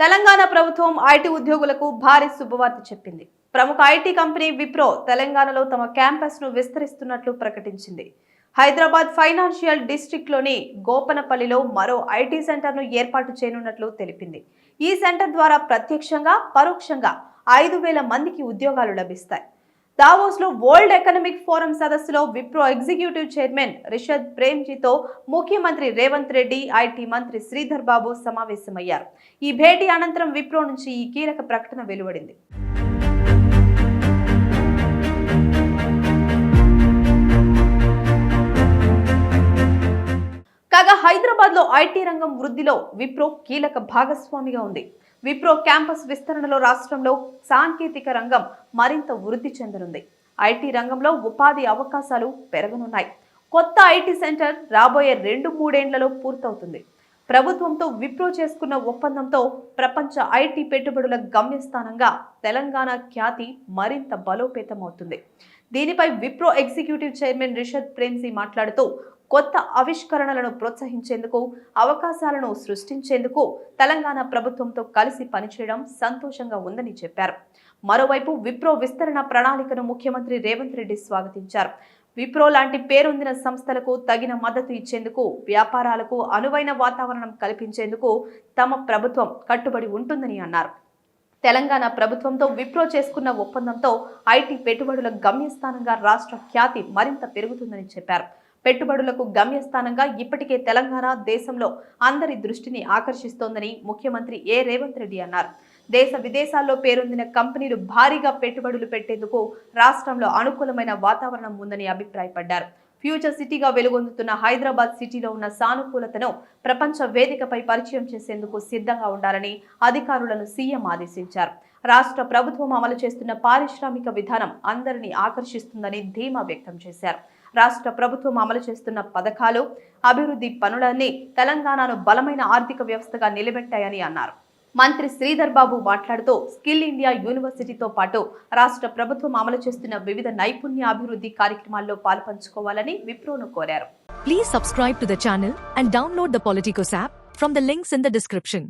తెలంగాణ ప్రభుత్వం ఐటీ ఉద్యోగులకు భారీ శుభవార్త చెప్పింది. ప్రముఖ ఐటీ కంపెనీ విప్రో తెలంగాణలో తమ క్యాంపస్ను విస్తరిస్తున్నట్లు ప్రకటించింది. హైదరాబాద్ ఫైనాన్షియల్ డిస్టిక్లోని లోని గోపనపల్లిలో మరో ఐటీ సెంటర్ను ఏర్పాటు చేయనున్నట్లు తెలిపింది. ఈ సెంటర్ ద్వారా ప్రత్యక్షంగా పరోక్షంగా ఐదు వేల మందికి ఉద్యోగాలు లభిస్తాయి. దావోస్లో వరల్డ్ ఎకనామిక్ ఫోరం సదస్సులో విప్రో ఎగ్జిక్యూటివ్ చైర్మన్ రిషద్ ప్రేమ్జీతో ముఖ్యమంత్రి రేవంత్ రెడ్డి ఐటీ మంత్రి శ్రీధర్ బాబు సమావేశమయ్యారు. ఈ భేటీ అనంతరం విప్రో నుంచి ఈ కీలక ప్రకటన వెలువడింది. కాగా హైదరాబాద్లో ఐటీ రంగం వృద్ధిలో విప్రో కీలక భాగస్వామిగా ఉంది. విప్రో క్యాంపస్ విస్తరణలో రాష్ట్రంలో సాంకేతిక రంగం మరింత వృద్ధి చెందనుంది. ఐటీ రంగంలో ఉపాధి అవకాశాలు పెరగనున్నాయి. కొత్త ఐటీ సెంటర్ రాబోయే రెండు మూడేండ్లలో పూర్తవుతుంది. ప్రభుత్వంతో విప్రో చేసుకున్న ఒప్పందంతో ప్రపంచ ఐటీ పెట్టుబడుల గమ్యస్థానంగా తెలంగాణ ఖ్యాతి మరింత బలోపేతమవుతుంది. దీనిపై విప్రో ఎగ్జిక్యూటివ్ చైర్మన్ రిషద్ ప్రేమ్సీ మాట్లాడుతూ కొత్త ఆవిష్కరణలను ప్రోత్సహించేందుకు అవకాశాలను సృష్టించేందుకు తెలంగాణ ప్రభుత్వంతో కలిసి పనిచేయడం సంతోషంగా ఉందని చెప్పారు. మరోవైపు విప్రో విస్తరణ ప్రణాళికను ముఖ్యమంత్రి రేవంత్ రెడ్డి స్వాగతించారు. విప్రో లాంటి పేరొందిన సంస్థలకు తగిన మద్దతు ఇచ్చేందుకు వ్యాపారాలకు అనువైన వాతావరణం కల్పించేందుకు తమ ప్రభుత్వం కట్టుబడి ఉంటుందని అన్నారు. తెలంగాణ ప్రభుత్వంతో విప్రో చేసుకున్న ఒప్పందంతో ఐటీ పెట్టుబడుల గమ్యస్థానంగా రాష్ట్ర ఖ్యాతి మరింత పెరుగుతుందని చెప్పారు. పెట్టుబడులకు గమ్యస్థానంగా ఇప్పటికే తెలంగాణ దేశంలో అందరి దృష్టిని ఆకర్షిస్తోందని ముఖ్యమంత్రి ఏ రేవంత్ రెడ్డి అన్నారు. దేశ విదేశాల్లో పేరొందిన కంపెనీలు భారీగా పెట్టుబడులు పెట్టేందుకు రాష్ట్రంలో అనుకూలమైన వాతావరణం ఉందని అభిప్రాయపడ్డారు. ఫ్యూచర్ సిటీగా వెలుగొందుతున్న హైదరాబాద్ సిటీలో ఉన్న సానుకూలతను ప్రపంచ వేదికపై పరిచయం చేసేందుకు సిద్ధంగా ఉండాలని అధికారులను సీఎం ఆదేశించారు. రాష్ట్ర ప్రభుత్వం అమలు చేస్తున్న పారిశ్రామిక విధానం అందరినీ ఆకర్షిస్తుందని ధీమా వ్యక్తం చేశారు. రాష్ట్ర ప్రభుత్వం అమలు చేస్తున్న పథకాలు అభివృద్ధి పనులన్నీ తెలంగాణను బలమైన ఆర్థిక వ్యవస్థగా నిలబెట్టాయని అన్నారు. మంత్రి శ్రీధర్ బాబు మాట్లాడుతూ స్కిల్ ఇండియా యూనివర్సిటీతో పాటు రాష్ట్ర ప్రభుత్వం అమలు చేస్తున్న వివిధ నైపుణ్య అభివృద్ధి కార్యక్రమాల్లో పాల్పంచుకోవాలని విప్రోను కోరారు. Please subscribe to the channel and download the Politicos app from the links in the description